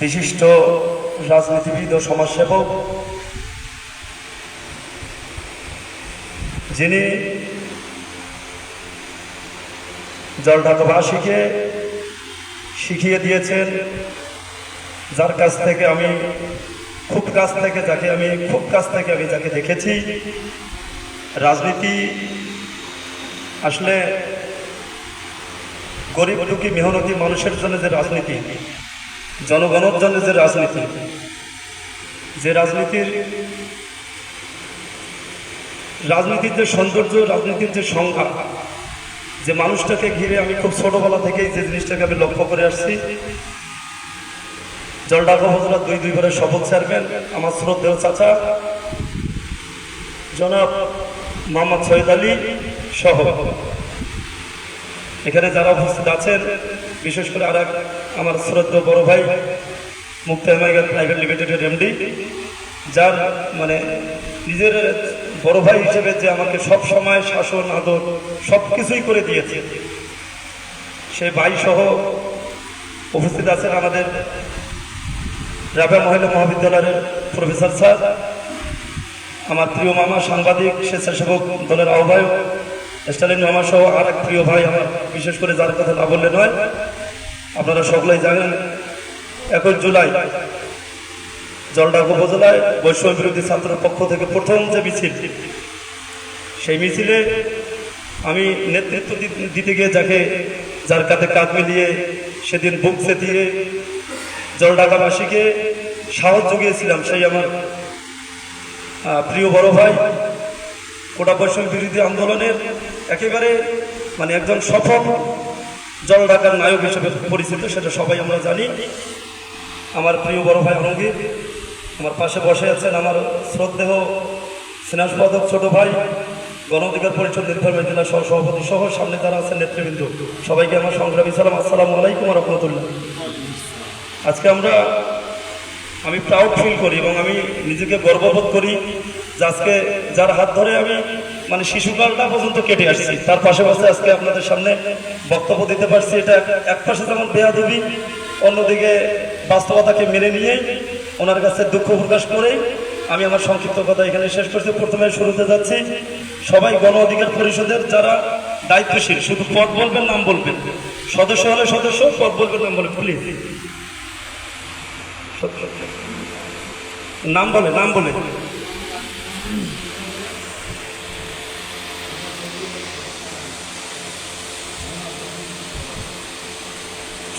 বিশিষ্ট রাজনীতিবিদ ও সমাজসেবক, যিনি জলঢাকাবাসীকে শিখিয়ে দিয়েছেন, যার কাছ থেকে আমি খুব কাছ থেকে যাকে আমি খুব কাছ থেকে আমি যাকে দেখেছি, রাজনীতি আসলে গরিব দুঃখী মেহনতি মানুষের জন্য যে রাজনীতি, জনগণের জন্য যে রাজনীতি, যে রাজনীতির রাজনীতির যে সৌন্দর্য, রাজনীতির যে সংজ্ঞা যে মানুষটাকে ঘিরে আমি খুব ছোটবেলা থেকেই যে জিনিসটাকে আমি লক্ষ্য করে আসছি। জলডাকা উপজেলা দুই দুইবারের শপথ চেয়ারম্যান, আমার শ্রদ্ধেয় চাচা, জনাব মোহাম্মদ সৈয়দ আলী সহ। এখানে যারা উপস্থিত আছেন, বিশেষ করে আর আমার শ্রদ্ধ বড় ভাই, মুক্তি আহমেদ প্রাইভেট লিমিটেডের এমডি যার মানে নিজের বড় ভাই হিসেবে যে আমাকে সব সময় শাসন, আদর সব কিছুই করে দিয়েছে। সেই ভাই সহ উপস্থিত আছেন আমাদের রাবেয়া মহিলা মহাবিদ্যালয়ের প্রফেসর স্যার, আমার প্রিয় মামা সাংবাদিক, স্বেচ্ছাসেবক দলের আহ্বায়ক স্টালিন মামা সহ আর এক প্রিয় ভাই আমার, বিশেষ করে যার কথা না বললে নয়, আপনারা সকলেই জানেন, একুশ জুলাই জলডাক উপজেলায় বৈষম্য বিরোধী ছাত্রের পক্ষ থেকে প্রথম যে মিছিল, সেই মিছিলে আমি নেতৃত্ব দিতে গিয়ে যাকে, যার কাঁধে কাঁধ মিলিয়ে সেদিন বুক চেতিয়ে জলঢাকাবাসীকে সাহস জুগিয়েছিলাম, সেই আমার প্রিয় বড় ভাই কোটা বৈষম্য বিরোধী আন্দোলনের একেবারে মানে একজন সফল জল ঢাকার নায়ক হিসেবে পরিচিত, সেটা সবাই আমরা জানি। আমার প্রিয় বড় ভাই আলমগীর, আমার পাশে বসে আছেন আমার শ্রদ্ধেহ স্নেহাসপদক ছোট ভাই গণ অধিকার পরিষদ নির্বাচন জেলা সহ সভাপতি সহ সামনে যারা আছেন নেতৃবৃন্দ, সবাইকে আমার সংগ্রামী সালাম, আসসালামু আলাইকুম রহমতুল্লাহ। আজকে আমরা, আমি প্রাউড ফিল করি এবং আমি নিজেকে গর্ববোধ করি যে আজকে যার হাত ধরে আমি মানে শিশুকালটা পর্যন্ত কেটে আসছি। তার পাশাপাশি আজকে আপনাদের সামনে বক্তব্য দিতে পারছি, এটা এক পাশে যেমন বেয়াদবি, অন্যদিকে বাস্তবতাকে মেনে নিয়েই ওনার কাছে দুঃখ প্রকাশ করেই আমি আমার সংক্ষিপ্ত কথা এখানে শেষ করছি। প্রথমে শুরুতে যাচ্ছি, সবাই গণ অধিকার পরিষদের যারা দায়িত্বশীল, শুধু পদ বলবেন, নাম বলবেন। সদস্য হলে সদস্য, পদ বলবেন, নাম বলবেন। প্লিজ নাম বলে নাম বলে।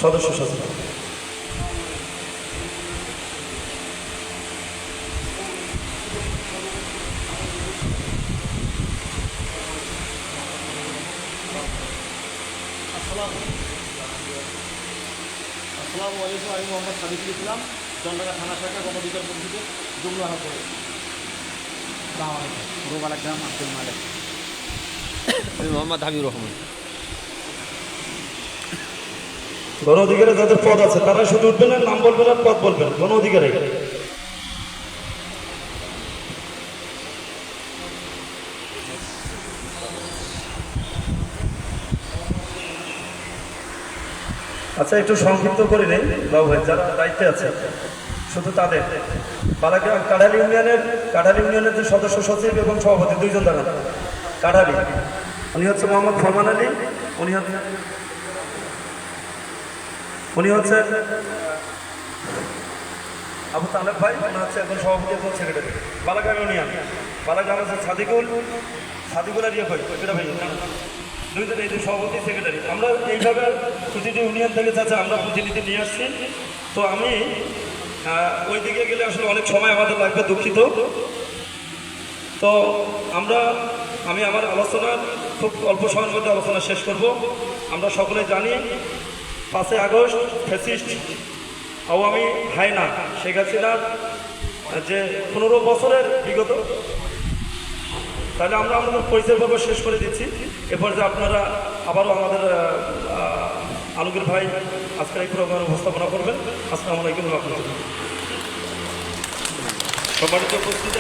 সদস্য সদস্য আসসালামু আলাইকুম আমি মোহাম্মদ সাদিকুল ইসলাম চন্দ্রগা থানা শাখা গণবিচার পরিষদের জুমলাহা করে রোবালা গ্রাম আব্দুল মালিক। আমি মোহাম্মদ হাবিবুর রহমান। গণ অধিকারে যাদের পদ আছে, তারা শুধু উঠবেন আর নাম বলবেন আর পদ বলবেন গণ অধিকারে। আচ্ছা একটু সংক্ষিপ্ত করে নেই বাবু ভাই, যারা দায়িত্বে আছে, শুধু তাদের। বালাগ্রাম কাঠালি ইউনিয়নের কাঠালি ইউনিয়নের যে সদস্য সচিব এবং সভাপতি, দুইজন দাঁড়ান। কাঠালি উনি হচ্ছে মোহাম্মদ ফরমান আলী, উনি হচ্ছে উনি হচ্ছে আবু তালেব ভাই, উনি হচ্ছে একজন সভাপতি এবং সেক্রেটারি। বালাগ্রাম ইউনিয়ন। বালাগ্রাম হচ্ছে সাদিকুল সাদিকুল আর ইয়ে ভাই এটা ভাই। দুইজন এই সভাপতি, সেক্রেটারি। আমরা এইভাবে প্রতিটি ইউনিয়ন থেকে চাচ্ছে আমরা প্রতিনিধি নিয়ে আসছি, তো আমি ওই দিকে গেলে আসলে অনেক সময় আমাদের লাগবে দুঃখিত। তো আমরা, আমি আমার আলোচনা, খুব অল্প সময়ের মধ্যে আলোচনা শেষ করব। আমরা সকলে জানি পাঁচই আগস্ট ফেসিস্ট আওয়ামী হায়না শেখ হাসিনার যে পনেরো বছরের বিগত, তাহলে আমরা আমাদের পরিচয় পর্ব শেষ করে দিচ্ছি। এরপর যে আপনারা আবারও আমাদের আলমগীর ভাই আজকের এই প্রোগ্রাম উপস্থাপনা করবেন। আসসালামু আলাইকুম রহমতুল্লাহ। সম্মানিত উপস্থিতি